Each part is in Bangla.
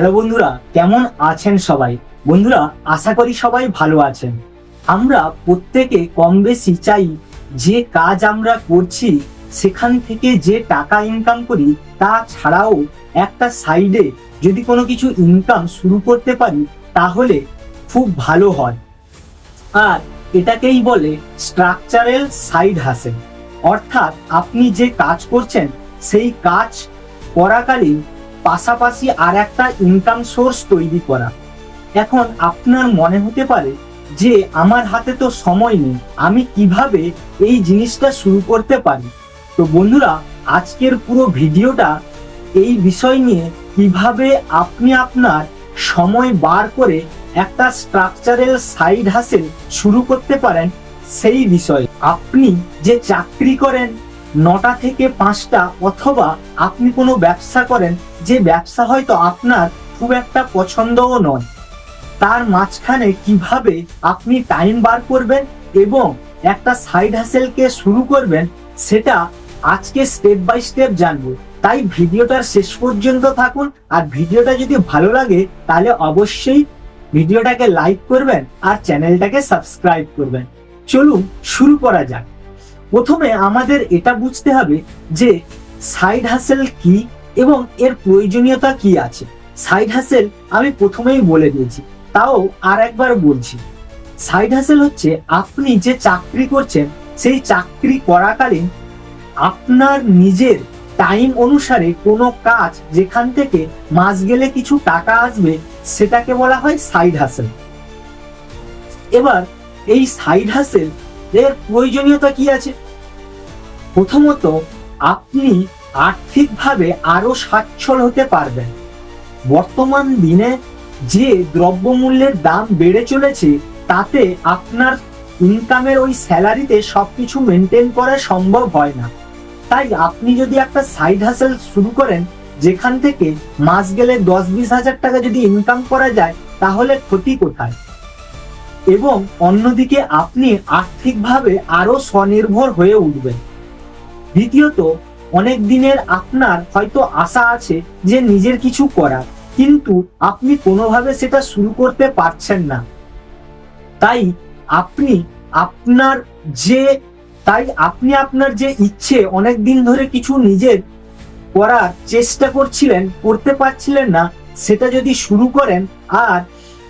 হ্যালো বন্ধুরা, কেমন আছেন সবাই? বন্ধুরা, আশা করি সবাই ভালো আছেন। আমরা প্রত্যেকে কম বেশি চাই যে কাজ আমরা করছি, সেখান থেকে যে টাকা ইনকাম করি, তা ছাড়াও একটা সাইডে যদি কোনো কিছু ইনকাম শুরু করতে পারি, তাহলে খুব ভালো হয়। আর এটাকেই বলে স্ট্রাকচারাল সাইড হাসেল অর্থাৎ আপনি যে কাজ করছেন, সেই কাজ করাকালীন পাশাপাশি আর একটা ইনকাম সোর্স তৈরি করা। এখন আপনার মনে হতে পারে যে, আমার হাতে তো সময় নেই, আমি কীভাবে এই জিনিসটা শুরু করতে পারি? তো বন্ধুরা, আজকের পুরো ভিডিওটা এই বিষয় নিয়ে, কীভাবে আপনি আপনার সময় বার করে একটা স্ট্রাকচারাল সাইড হাসেল শুরু করতে পারেন, সেই বিষয়ে। আপনি যে চাকরি করেন নটা থেকে পাঁচটা অথবা আপনি কোনো ব্যবসা করেন, যে ব্যবসা হয়তো আপনার খুব একটা পছন্দও নয়। তার মাঝখানে কীভাবে আপনি টাইম বার করবেন এবং একটা সাইড হাসেলকে শুরু করবেন, সেটা আজকে স্টেপ বাই স্টেপ জানব। তাই ভিডিওটার শেষ পর্যন্ত থাকুন, আর ভিডিওটা যদি ভালো লাগে, তাহলে অবশ্যই ভিডিওটাকে লাইক করবেন আর চ্যানেলটাকে সাবস্ক্রাইব করবেন। চলুন, শুরু করা যাক। প্রথমে আমাদের এটা বুঝতে হবে যে সাইড হাসেল কি এবং এর প্রয়োজনীয়তা কি আছে। সাইড হাসেল আমি প্রথমেই বলে দিয়েছি, তাও আর একবার বলছি। সাইড হাসেল হচ্ছে আপনি যে চাকরি করছেন, সেই চাকরি করাকালীন আপনার নিজের টাইম অনুসারে কোনো কাজ যেখান থেকে মাস গেলে কিছু টাকা আসবে, সেটাকে বলা হয় সাইড হাসেল এবার এই সাইড হাসেল এর প্রয়োজনীয়তা কি আছে? প্রথমত, আপনি আর্থিকভাবে আরও সচ্ছল হতে পারবেন। বর্তমান দিনে যে দ্রব্যমূল্যের দাম বেড়ে চলেছে, তাতে আপনার ইনকামের ওই স্যালারিতে সবকিছু মেনটেন করা সম্ভব হয় না। তাই আপনি যদি একটা সাইড হাসেল শুরু করেন, যেখান থেকে মাস গেলে দশ বিশ হাজার টাকা যদি ইনকাম করা যায়, তাহলে ক্ষতি কোথায়? এবং অন্যদিকে আপনি আর্থিকভাবে আরও স্বনির্ভর হয়ে উঠবেন। দ্বিতীয়ত, অনেক দিনের আপনার হয়তো আশা আছে যে নিজের কিছু করার, কিন্তু আপনি কোনোভাবে সেটা শুরু করতে পারছেন না। তাই আপনি আপনার যে, তাই আপনি আপনার যে ইচ্ছে, অনেক দিন ধরে কিছু নিজের করার চেষ্টা করছিলেন, করতে পারছিলেন না, সেটা যদি শুরু করেন, আর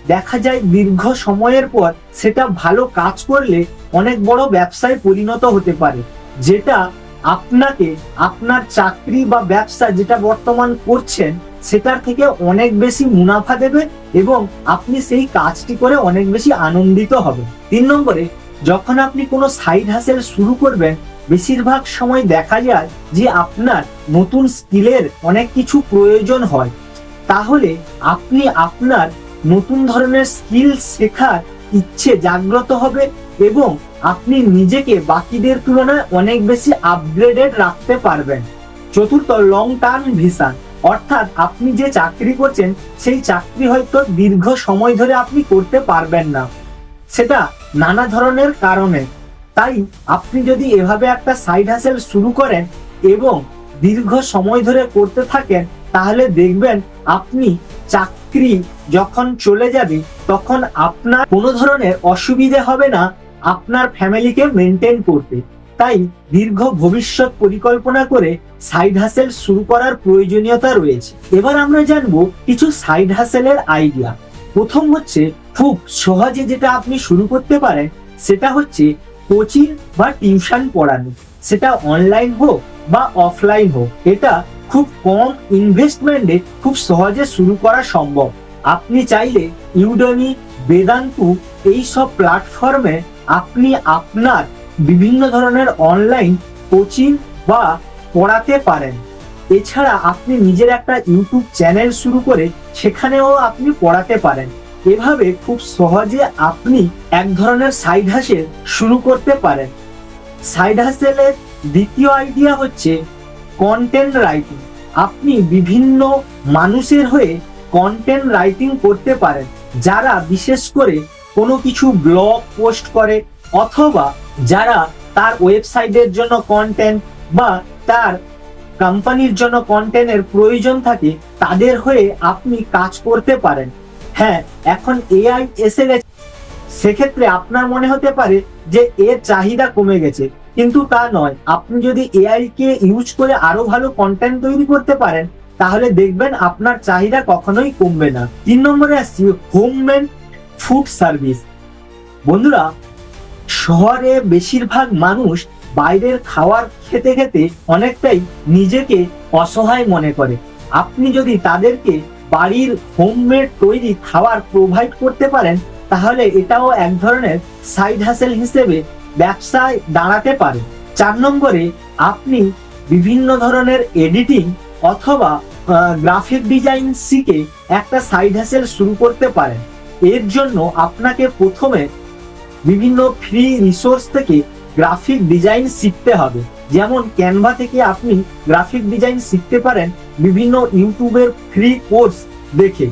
দেখা যায় দীর্ঘ সময়ের পর সেটা ভালো কাজ করলে অনেক বড় ব্যবসায় পরিণত হতে পারে। যেটা আপনাকে আপনার চাকরি বা ব্যবসা যেটা বর্তমান করছেন সেটার থেকে অনেক বেশি মুনাফা দেবে এবং আপনি সেই কাজটি করে অনেক বেশি আনন্দিত হবেন। তিন নম্বরে, যখন আপনি কোনো সাইড হাসেল শুরু করবেন, বেশিরভাগ সময় দেখা যায় যে আপনার নতুন স্কিলের অনেক কিছু প্রয়োজন হয়। তাহলে আপনি আপনার নতুন ধরনের স্কিল শেখার ইচ্ছে জাগ্রত হবে এবং আপনি নিজেকে বাকিদের তুলনায় অনেক বেশি আপগ্রেডেড রাখতে পারবেন। চতুর্থ লং টার্ম ভিশন অর্থাৎ আপনি যে চাকরি করছেন, সেই চাকরি হয়তো দীর্ঘ সময় ধরে আপনি করতে পারবেন না। সেটা নানা ধরনের কারণে। তাই আপনি যদি এভাবে একটা সাইড হাসেল শুরু করেন এবং দীর্ঘ সময় ধরে করতে থাকেন তাহলে দেখবেন আপনি চাকরি যখন চলে যাবে, তখন আপনার কোনো ধরনের অসুবিধে হবে না, আপনার ফ্যামিলিকে মেনটেন করতে। তাই দীর্ঘ ভবিষ্যৎ পরিকল্পনা করে সাইড হাসেল শুরু করার প্রয়োজনীয়তা রয়েছে। এবার আমরা জানব কিছু সাইড হাসেলের আইডিয়া প্রথম হচ্ছে খুব সহজে যেটা আপনি শুরু করতে পারেন, সেটা হচ্ছে কোচিং বা টিউশন পড়ানো। সেটা অনলাইন হোক বা অফলাইন হোক, এটা খুব কম ইনভেস্টমেন্টে খুব সহজে শুরু করা সম্ভব। আপনি চাইলে ইউডমি বেদান্তু এই সব প্ল্যাটফর্মে আপনি আপনার বিভিন্ন ধরনের অনলাইন কোচিং বা পড়াতে পারেন। এছাড়া আপনি নিজের একটা ইউটিউব চ্যানেল শুরু করে সেখানেও আপনি পড়াতে পারেন। এভাবে খুব সহজে আপনি এক ধরনের সাইড হাসেল শুরু করতে পারেন। সাইড হাসেলের দ্বিতীয় আইডিয়া হচ্ছে কন্টেন্ট রাইটিং আপনি বিভিন্ন মানুষের হয়ে কন্টেন্ট রাইটিং করতে পারেন, যারা বিশেষ করে কোনো কিছু ব্লগ পোস্ট করে, অথবা যারা তার ওয়েবসাইটের জন্য কন্টেন্ট বা তার কোম্পানির জন্য কন্টেন্টের প্রয়োজন থাকে, তাদের হয়ে আপনি কাজ করতে পারেন। হ্যাঁ এখন এআই এসে গেছে। সেক্ষেত্রে আপনার মনে হতে পারে যে এর চাহিদা কমে গেছে। কিন্তু তা নয়। আপনি যদি এআই কে ইউজ করে আরও ভালো কন্টেন্ট তৈরি করতে পারেন, তাহলে দেখবেন আপনার চাহিদা কখনোই কমবে না। তিন নম্বরে আসছি হোমমেড ফুড সার্ভিস বন্ধুরা, শহরে বেশিরভাগ মানুষ বাইরের খাবার খেতে খেতে অনেকটাই নিজেকে অসহায় মনে করে। আপনি যদি তাদেরকে বাড়ির হোমমেড তৈরি খাবার প্রোভাইড করতে পারেন, তাহলে এটাও এক ধরনের সাইড হাসেল হিসেবে ব্যবসায় দাঁড়াতে পারে। চার নম্বরে, আপনি বিভিন্ন ধরনের এডিটিং অথবা গ্রাফিক ডিজাইন শিখে একটা সাইড হাসেল শুরু করতে পারেন। এর জন্য আপনাকে প্রথমে বিভিন্ন ফ্রি রিসোর্স থেকে গ্রাফিক ডিজাইন শিখতে হবে। যেমন ক্যানভা থেকে আপনি গ্রাফিক ডিজাইন শিখতে পারেন, বিভিন্ন ইউটিউবের ফ্রি কোর্স দেখে।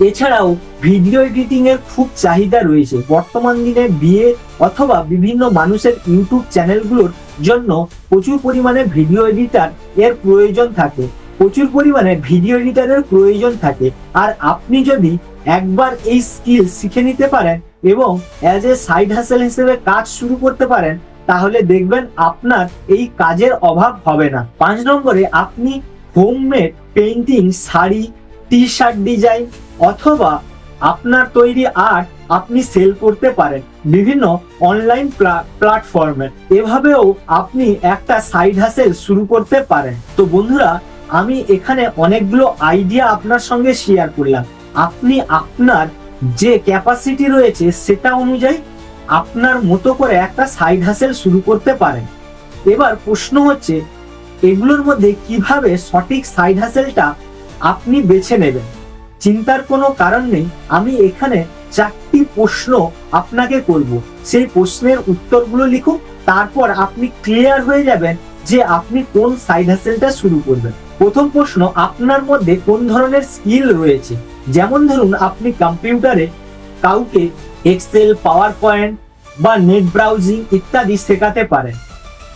এছাড়াও ভিডিও এডিটিং এর খুব চাহিদা রয়েছে। বর্তমান দিনে বিয়ে অথবা বিভিন্ন মানুষের ইউটিউব চ্যানেলগুলোর জন্য প্রচুর পরিমাণে ভিডিও এডিটার এর প্রয়োজন থাকে। প্রচুর পরিমাণে ভিডিও এডিটারের প্রয়োজন থাকে। আর আপনি যদি একবার এই স্কিল শিখে নিতে পারেন এবং অ্যাজ এ সাইড হাসেল হিসেবে কাজ শুরু করতে পারেন, তাহলে দেখবেন আপনার এই কাজের অভাব হবে না। পাঁচ নম্বরে আপনি homemade painting sari T shirt design অথবা আপনার তৈরি আর্ট আপনি সেল করতে পারেন বিভিন্ন অনলাইন প্ল্যাটফর্মে এভাবেও আপনি একটা সাইড হাসেল শুরু করতে পারেন। তো বন্ধুরা, আমি এখানে অনেকগুলো আইডিয়া আপনার সঙ্গে শেয়ার করলাম। আপনি আপনার যে ক্যাপাসিটি রয়েছে সেটা অনুযায়ী আপনার মতো করে একটা সাইড হাসেল শুরু করতে পারেন। এবার প্রশ্ন হচ্ছে, এগুলোর মধ্যে কীভাবে সঠিক সাইড হাসেলটা আপনি বেছে নেবেন। চিন্তার কোনো কারণ নেই, আমি এখানে চারটি প্রশ্ন আপনাকে করব। সেই প্রশ্নের উত্তরগুলো লিখুন, তারপর আপনি ক্লিয়ার হয়ে যাবেন যে আপনি কোন সাইড হাসেলটা শুরু করবেন। প্রথম প্রশ্ন, আপনার মধ্যে কোন ধরনের স্কিল রয়েছে? যেমন ধরুন, আপনি কম্পিউটারে কাউকে এক্সেল পাওয়ার পয়েন্ট বা নেট ব্রাউজিং ইত্যাদি শেখাতে পারেন।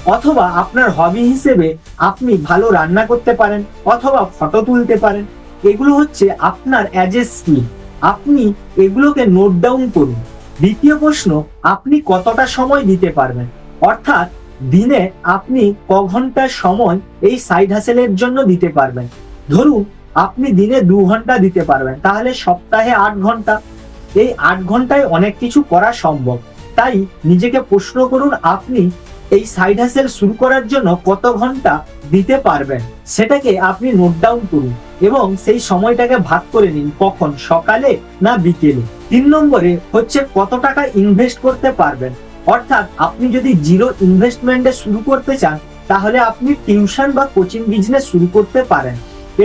অথবা আপনার হবি হিসেবে আপনি ভালো রান্না করতে পারেন, অথবা ফটো তুলতে পারেন। এগুলো হচ্ছে আপনার অ্যাজ এ স্কিল আপনি এগুলোকে নোট ডাউন করুন। দ্বিতীয় প্রশ্ন, আপনি কতটা সময় দিতে পারবেন? অর্থাৎ দিনে আপনি ক ঘণ্টা সময় এই সাইড হাসেলের জন্য দিতে পারবেন। ধরুন, আপনি দিনে দু ঘণ্টা দিতে পারবেন, তাহলে সপ্তাহে আট ঘণ্টা। এই আট ঘন্টায় অনেক কিছু করা সম্ভব। তাই নিজেকে প্রশ্ন করুন, আপনি এই সাইড হাসেল শুরু করার জন্য কত ঘণ্টা দিতে পারবেন? সেটাকে আপনি নোট ডাউন করুন এবং সেই সময়টাকে ভাগ করে নিন কখন? সকালে না বিকেলে? তিন নম্বরে হচ্ছে কত টাকা ইনভেস্ট করতে পারবেন? অর্থাৎ আপনি যদি জিরো ইনভেস্টমেন্টে শুরু করতে চান, তাহলে আপনি টিউশন বা কোচিং বিজনেস শুরু করতে পারেন।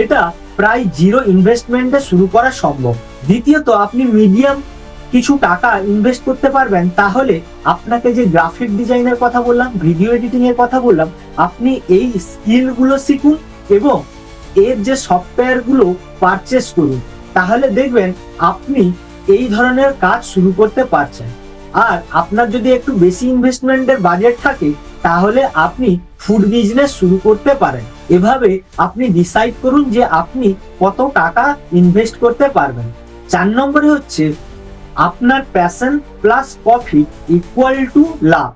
এটা প্রায় জিরো ইনভেস্টমেন্টে শুরু করা সম্ভব। দ্বিতীয়ত, আপনি মিডিয়াম কিছু টাকা ইনভেস্ট করতে পারবেন, তাহলে আপনাকে যে গ্রাফিক ডিজাইনের কথা বললাম ভিডিও এডিটিং এর কথা বললাম, আপনি এই স্কিলগুলো শিখুন এবং এর যে সফটওয়্যারগুলো পারচেস করুন। তাহলে দেখবেন আপনি এই ধরনের কাজ শুরু করতে পারছেন। আর আপনার যদি একটু বেশি ইনভেস্টমেন্টের বাজেট থাকে, তাহলে আপনি ফুড বিজনেস শুরু করতে পারেন। এভাবে আপনি ডিসাইড করুন যে আপনি কত টাকা ইনভেস্ট করতে পারবেন। চার নম্বরে হচ্ছে আপনার passion plus profit equal to লাভ।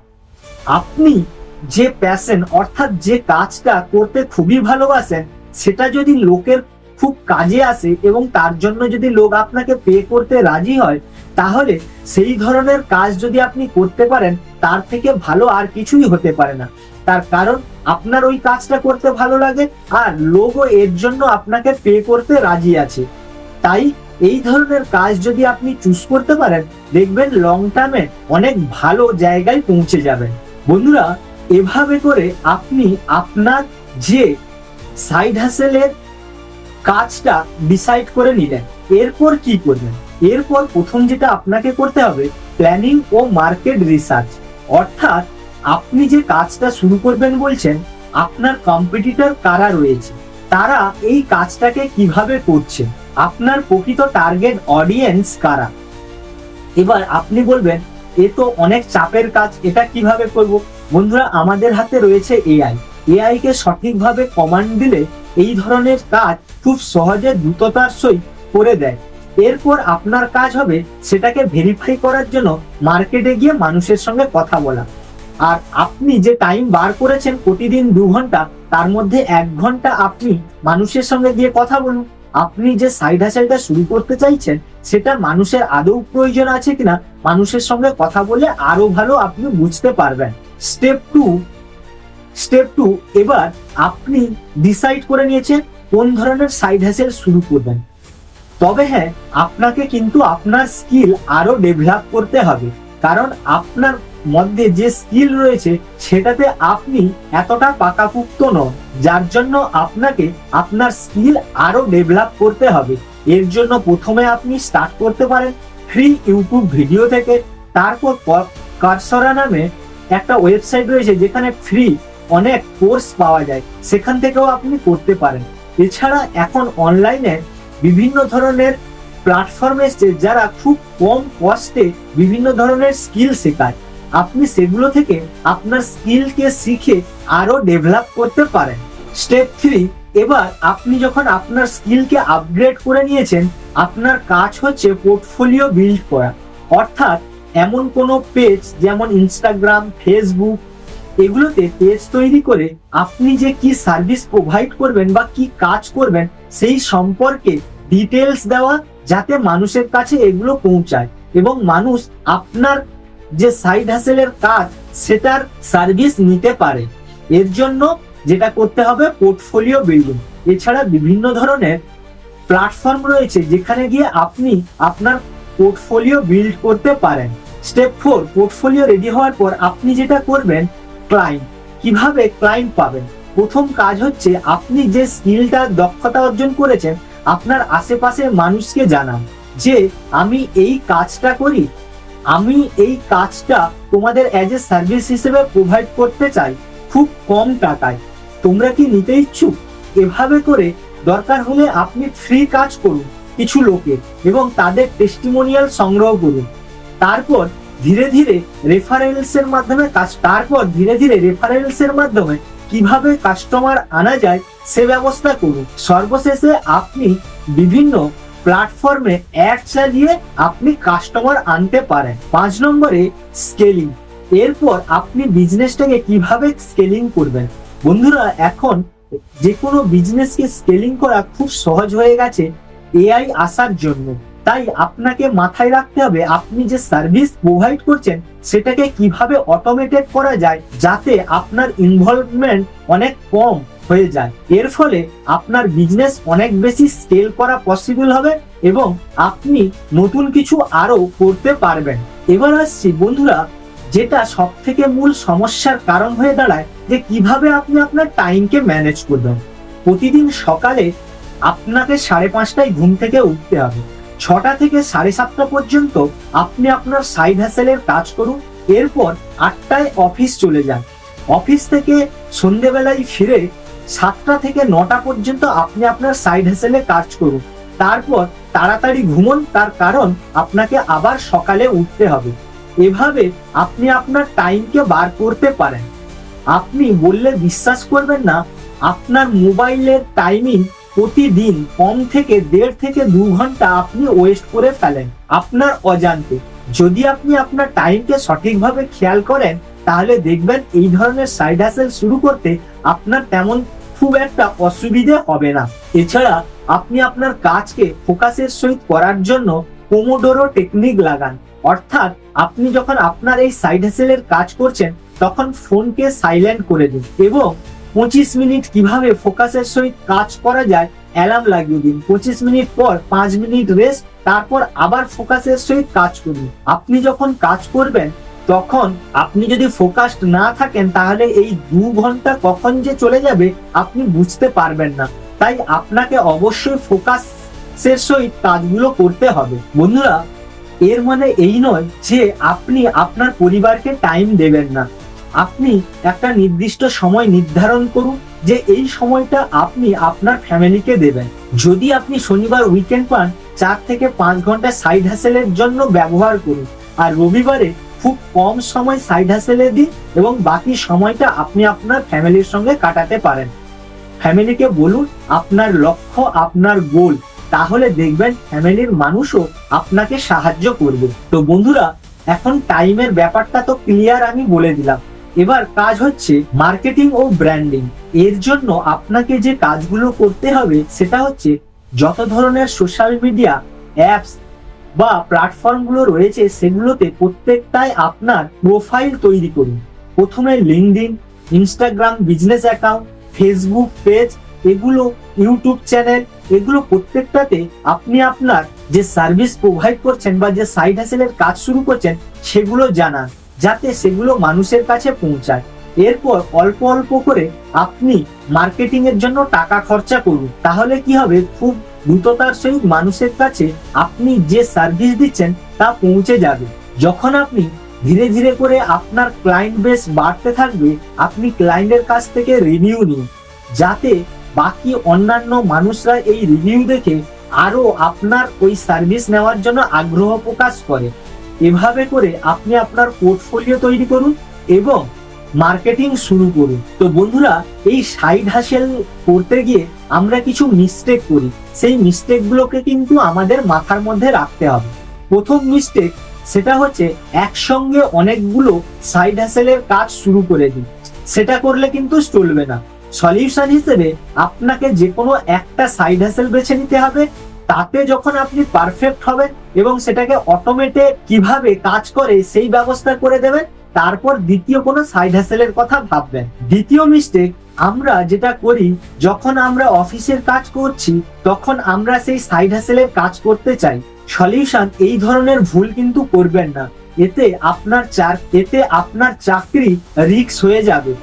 আপনি যে প্যাশন অর্থাৎ যে কাজটা করতে খুবই ভালোবাসেন, সেটা যদি লোকের খুব কাজে আসে এবং তার জন্য যদি লোক আপনাকে পে করতে রাজি হয়, তাহলে সেই ধরনের কাজ যদি আপনি করতে পারেন, তার থেকে ভালো আর কিছুই হতে পারে না। তার কারণ, আপনার ওই কাজটা করতে ভালো লাগে আর লোকও এর জন্য আপনাকে পে করতে রাজি আছে। তাই এই ধরনের কাজ যদি আপনি চুজ করতে পারেন, দেখবেন লং টার্মে অনেক ভালো জায়গায় পৌঁছে যাবেন বন্ধুরা, এভাবে করে আপনি আপনার যে সাইড হাসেলের কাজটা ডিসাইড করে নিলেন, এরপর কি করবেন? এরপর প্রথম যেটা আপনাকে করতে হবে প্ল্যানিং ও মার্কেট রিসার্চ অর্থাৎ আপনি যে কাজটা শুরু করবেন বলছেন, আপনার কম্পিটিটর কারা রয়েছে? তারা এই কাজটাকে কীভাবে করছে? আপনার প্রকৃত টার্গেট অডিয়েন্স কারা? এবার আপনি বলবেন, এ তো অনেক চাপের কাজ, এটা কীভাবে করব? বন্ধুরা, আমাদের হাতে রয়েছে এআই এআই কে সঠিকভাবে কমান্ড দিলে এই ধরনের কাজ খুব সহজে দ্রুততার সহিত করে দেয়। এরপর আপনার কাজ হবে সেটাকে ভেরিফাই করার জন্য মার্কেটে গিয়ে মানুষের সঙ্গে কথা বলা। আর আপনি যে টাইম বার করেছেন প্রতিদিন দু ঘণ্টা, তার মধ্যে এক ঘণ্টা আপনি মানুষের সঙ্গে গিয়ে কথা বলুন। আপনি যে সাইড হাসাইটা শুরু করতে চাইছেন, সেটা মানুষের আদৌ প্রয়োজন আছে কিনা, মানুষের সঙ্গে কথা বলে আরও ভালো আপনি বুঝতে পারবেন। স্টেপ টু স্টেপ টু এবার আপনি ডিসাইড করে নিয়েছেন কোন ধরনের সাইড হ্যাসেল শুরু করবেন। তবে হ্যাঁ আপনাকে কিন্তু আপনার স্কিল আরও ডেভেলপ করতে হবে। কারণ আপনার মধ্যে যে স্কিল রয়েছে, সেটাতে আপনি এতটা পাকাপুক্ত নন। যার জন্য আপনাকে আপনার স্কিল আরও ডেভেলপ করতে হবে। এর জন্য প্রথমে আপনি স্টার্ট করতে পারেন ফ্রি ইউটিউব ভিডিও থেকে। তারপর কারসরা নামে একটা ওয়েবসাইট রয়েছে, যেখানে ফ্রি অনেক কোর্স পাওয়া যায়। সেখান থেকেও আপনি করতে পারেন। এছাড়া এখন অনলাইনে বিভিন্ন ধরনের প্ল্যাটফর্ম এসছে, যারা খুব কম কস্টে বিভিন্ন ধরনের স্কিল শেখায়। আপনি সেগুলো থেকে আপনার স্কিলকে শিখে আরও ডেভেলপ করতে পারেন। স্টেপ থ্রি এবার আপনি যখন আপনার স্কিলকে আপগ্রেড করে নিয়েছেন, আপনার কাজ হচ্ছে পোর্টফোলিও বিল্ড করা। অর্থাৎ এমন কোনো পেজ যেমন ইনস্টাগ্রাম ফেসবুক এগুলোতে পেজ তৈরি করে আপনি যে কি সার্ভিস প্রোভাইড করবেন বা কি কাজ করবেন, সেই সম্পর্কে ডিটেলস দেওয়া যাতে মানুষের কাছে এগুলো পৌঁছায় এবং মানুষ আপনার যে সাইড হাসেলের কাজ সেটার সার্ভিস নিতে পারে। এর জন্য যেটা করতে হবে পোর্টফোলিও বিল্ডিং এছাড়া বিভিন্ন ধরনের প্ল্যাটফর্ম রয়েছে যেখানে গিয়ে আপনি আপনার পোর্টফোলিও বিল্ড করতে পারেন। স্টেপ ফোর পোর্টফোলিও রেডি হওয়ার পর আপনি যেটা করবেন ক্লায়েন্ট কীভাবে ক্লায়েন্ট পাবেন? প্রথম কাজ হচ্ছে আপনি যে স্কিলটা দক্ষতা অর্জন করেছেন, আপনার আশেপাশের মানুষকে জানান যে, আমি এই কাজটা করি আমি এই কাজটা তোমাদের অ্যাজ এ সার্ভিস হিসেবে প্রোভাইড করতে চাই খুব কম টাকায়। তোমরা কি নিতে ইচ্ছুক? এভাবে করে দরকার হলে আপনি ফ্রি কাজ করুন কিছু লোকের এবং তাদের টেস্টিমোনিয়াল সংগ্রহ করুন। তারপর ধীরে ধীরে রেফারেন্সের মাধ্যমে কাজ, তারপর ধীরে ধীরে রেফারেন্সের মাধ্যমে কীভাবে কাস্টমার আনা যায় সে ব্যবস্থা করুন। সর্বশেষে আপনি বিভিন্ন প্ল্যাটফর্মে অ্যাড চালিয়ে আপনি কাস্টমার আনতে পারেন। পাঁচ নম্বরে স্কেলিং এরপর আপনি বিজনেসটাকে কীভাবে স্কেলিং করবেন? বন্ধুরা, এখন যে কোনো বিজনেসকে স্কেলিং করা খুব সহজ হয়ে গেছে এআই আসার জন্য। তাই আপনাকে মাথায় রাখতে হবে, আপনি যে সার্ভিস প্রোভাইড করছেন, সেটাকে কীভাবে অটোমেটেড করা যায়, যাতে আপনার ইনভলভমেন্ট অনেক কম। হয়ে যায়। এর ফলে আপনার বিজনেস অনেক বেশি স্কেল করা পসিবল হবে এবং আপনি নতুন কিছু আরও করতে পারবেন। এবার আসছি বন্ধুরা, যেটা সব থেকে মূল সমস্যার কারণ হয়ে দাঁড়ায় যে কীভাবে আপনি আপনার টাইমকে ম্যানেজ করবেন। প্রতিদিন সকালে আপনাকে সাড়ে পাঁচটায় ঘুম থেকে উঠতে হবে। ছটা থেকে সাড়ে সাতটা পর্যন্ত আপনি আপনার সাইড হ্যাসেলের কাজ করুন। এরপর আটটায় অফিস চলে যান। অফিস থেকে সন্ধেবেলায় ফিরে সাতটা থেকে নটা পর্যন্ত আপনি আপনার সাইড হ্যাসেলে কাজ করুন। তারপর তাড়াতাড়ি ঘুমন, তার কারণ আপনাকে আবার সকালে উঠতে হবে। এভাবে আপনি আপনার টাইমকে বার করতে পারেন। আপনি বললে বিশ্বাস করবেন না, আপনার মোবাইলের টাইমিং প্রতিদিন কম থেকে দেড় থেকে দু ঘণ্টা আপনি ওয়েস্ট করে ফেলেন আপনার অজান্তে। যদি আপনি আপনার টাইমকে সঠিকভাবে খেয়াল করেন তাহলে দেখবেন এই ধরনের সাইড হ্যাসেল শুরু করতে আপনার তেমন খুব একটা অসুবিধে হবে না। এছাড়া আপনি আপনার কাজকে ফোকাসের সহিত করার জন্য পোমোডোরো টেকনিক লাগান। অর্থাৎ আপনি যখন আপনার এই সাইড হ্যাসেলের কাজ করছেন, তখন ফোনকে সাইলেন্ট করে দিন এবং পঁচিশ মিনিট কীভাবে ফোকাসের সহিত কাজ করা যায় অ্যালার্ম লাগিয়ে দিন। পঁচিশ মিনিট পর পাঁচ মিনিট রেস্ট তারপর আবার ফোকাসের সহিত কাজ করুন। আপনি যখন কাজ করবেন তখন আপনি যদি ফোকাসড না থাকেন, তাহলে এই দু ঘণ্টা কখন যে চলে যাবে আপনি বুঝতে পারবেন না। তাই আপনাকে অবশ্যই ফোকাসের সহিত কাজগুলো করতে হবে। বন্ধুরা, এর মানে এই নয় যে আপনি আপনার পরিবারকে টাইম দেবেন না। আপনি একটা নির্দিষ্ট সময় নির্ধারণ করুন যে এই সময়টা আপনি আপনার ফ্যামিলিকে দেবেন। যদি আপনি শনিবার উইকেন্ড পান, চার থেকে পাঁচ ঘণ্টা সাইড হ্যাসেলের জন্য ব্যবহার করুন। আর রবিবারে খুব কম সময় সাইড হাসেলে দিন এবং বাকি সময়টা আপনি আপনার ফ্যামিলির সঙ্গে কাটাতে পারেন। ফ্যামিলিকে বলুন, আপনার লক্ষ্য, আপনার গোল তাহলে দেখবেন ফ্যামিলির মানুষও আপনাকে সাহায্য করবে। তো বন্ধুরা, এখন টাইমের ব্যাপারটা তো ক্লিয়ার আমি বলে দিলাম। এবার কাজ হচ্ছে মার্কেটিং ও ব্র্যান্ডিং এর জন্য আপনাকে যে কাজগুলো করতে হবে, সেটা হচ্ছে যত ধরনের সোশ্যাল মিডিয়া অ্যাপস বা প্ল্যাটফর্মগুলো রয়েছে সেগুলোতে প্রত্যেকটায় আপনার প্রোফাইল তৈরি করুন। প্রথমে LinkedIn Instagram business account Facebook page এগুলো ইউটিউব চ্যানেল এগুলো প্রত্যেকটাতে আপনি আপনার যে সার্ভিস প্রোভাইড করছেন বা যে সাইড হাসেলের কাজ শুরু করছেন, সেগুলো জানান, যাতে সেগুলো মানুষের কাছে পৌঁছায়। এরপর অল্প অল্প করে আপনি মার্কেটিং এর জন্য টাকা খরচা করুন। তাহলে কি হবে? খুব দ্রুততার সহিত মানুষের কাছে আপনি যে সার্ভিস দিচ্ছেন তা পৌঁছে যাবে। যখন আপনি ধীরে ধীরে করে আপনার ক্লায়েন্ট বেস বাড়তে থাকবে, আপনি ক্লায়েন্টের কাছ থেকে রিভিউ নিন। যাতে বাকি অন্যান্য মানুষরা এই রিভিউ দেখে আরও আপনার ওই সার্ভিস নেওয়ার জন্য আগ্রহ প্রকাশ করে। এভাবে করে আপনি আপনার পোর্টফোলিও তৈরি করুন এবং মার্কেটিং শুরু করি। তো বন্ধুরা, এই সাইড হাসেল করতে গিয়ে আমরা কিছু মিস্টেক করি। সেই মিস্টেকগুলোকে কিন্তু আমাদের মাথার মধ্যে রাখতে হবে। প্রথম মিস্টেক সেটা হচ্ছে একসঙ্গে অনেকগুলো সাইড হাসেলের কাজ শুরু করে দিই সেটা করলে কিন্তু চলবে না। সলিউশন হিসেবে আপনাকে যে কোনো একটা সাইড হাসেল বেছে নিতে হবে। তাতে যখন আপনি পারফেক্ট হবেন এবং সেটাকে অটোমেটে কীভাবে কাজ করে সেই ব্যবস্থা করে দেবেন তারপর দ্বিতীয় কোনো সাইড হ্যাসেলের কথা ভাববেন। দ্বিতীয় মিস্টেক আমরা যেটা করি, যখন আমরা অফিসের কাজ করছি, তখন আমরা সেই সাইড হ্যাসেলের কাজ করতে চাই। সলিউশন এই ধরনের ভুল কিন্তু করবেন না। এতে আপনার চার এতে আপনার চাকরি রিক্স হয়ে যাবে।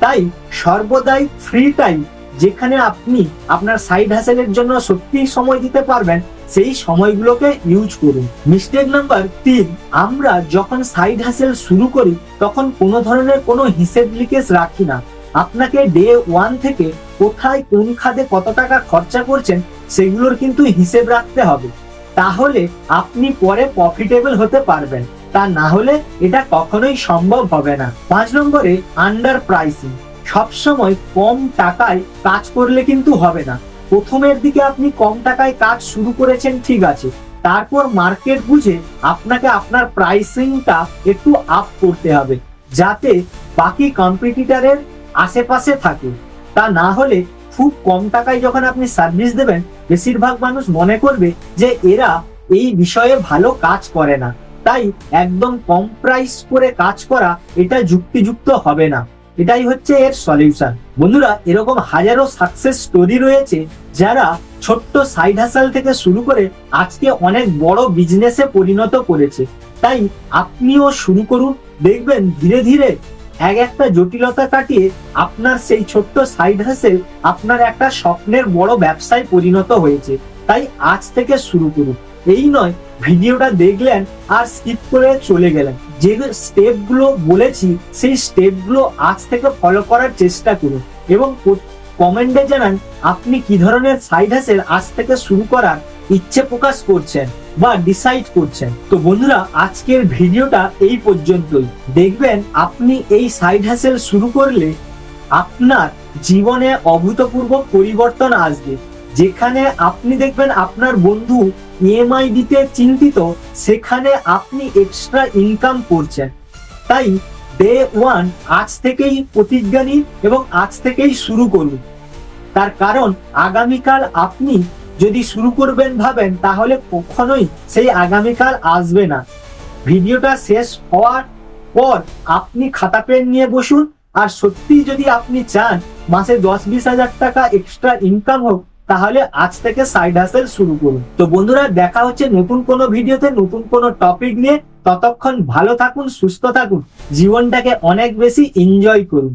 তাই সর্বদাই ফ্রি টাইম যেখানে আপনি আপনার সাইড হাসেলের জন্য সত্যিই সময় দিতে পারবেন, সেই সময়গুলোকে ইউজ করুন। মিস্টেক নাম্বার তিন, আমরা যখন সাইড হাসেল শুরু করি, তখন কোনো ধরনের কোনো হিসেব লিকেজ রাখি না। আপনাকে ডে ওয়ান থেকে কোথায় কোন খাদে কত টাকা খরচা করছেন, সেগুলোর কিন্তু হিসেব রাখতে হবে। তাহলে আপনি পরে প্রফিটেবল হতে পারবেন। তা না হলে এটা কখনোই সম্ভব হবে না। পাঁচ নম্বরে আন্ডার প্রাইসিং সবসময় কম টাকায় কাজ করলে কিন্তু হবে না। প্রথমের দিকে আপনি কম টাকায় কাজ শুরু করেছেন, ঠিক আছে। তারপর মার্কেট বুঝে আপনাকে আপনার প্রাইসিংটা একটু আপ করতে হবে, যাতে বাকি কম্পিটিটারের আশেপাশে থাকে তা না হলে খুব কম টাকায় যখন আপনি সার্ভিস দেবেন, বেশিরভাগ মানুষ মনে করবে যে এরা এই বিষয়ে ভালো কাজ করে না। তাই একদম কম প্রাইস করে কাজ করা এটা যুক্তিযুক্ত হবে না। এটাই হচ্ছে এর সলিউশন বন্ধুরা, এরকম হাজারো সাকসেস স্টোরি রয়েছে যারা ছোট্ট সাইড হাসাল থেকে শুরু করে আজকে অনেক বড় বিজনেসে পরিণত করেছে। তাই আপনিও শুরু করুন। দেখবেন ধীরে ধীরে এক একটা জটিলতা কাটিয়ে আপনার সেই ছোট্ট সাইড হাসেল আপনার একটা স্বপ্নের বড় ব্যবসায় পরিণত হয়েছে। তাই আজ থেকে শুরু করুন। এই নয়, ভিডিওটা দেখলেন আর স্কিপ করে চলে গেলেন। যে স্টেপগুলো বলেছি, সেই স্টেপগুলো আজ থেকে ফলো করার চেষ্টা করুন এবং কমেন্টে জানান আপনি কি ধরনের সাইড হাসেল আজ থেকে শুরু করার ইচ্ছে প্রকাশ করছেন বা ডিসাইড করছেন। তো বন্ধুরা, আজকের ভিডিওটা এই পর্যন্তই। দেখবেন আপনি এই সাইড হাসেল শুরু করলে আপনার জীবনে অভূতপূর্ব পরিবর্তন আসবে। যেখানে আপনি দেখবেন আপনার বন্ধু ইএমআই দিতে চিন্তিত, সেখানে আপনি এক্সট্রা ইনকাম করছেন। তাই ডে ওয়ান আজ থেকেই প্রতিজ্ঞা নিন এবং আজ থেকেই শুরু করুন। তার কারণ, আগামীকাল আপনি যদি শুরু করবেন ভাবেন, তাহলে কখনোই সেই আগামীকাল আসবে না। ভিডিওটা শেষ হওয়ার পর আপনি খাতা পেন নিয়ে বসুন, আর সত্যি যদি আপনি চান, মাসে দশ বিশ হাজার টাকা এক্সট্রা ইনকাম হোক তাহলে আজ থেকে সাইড হাসেল শুরু করুন। তো বন্ধুরা, দেখা হচ্ছে নতুন কোনো ভিডিওতে, নতুন কোনো টপিক নিয়ে। ততক্ষণ ভালো থাকুন, সুস্থ থাকুন। জীবনটাকে অনেক বেশি এনজয় করুন।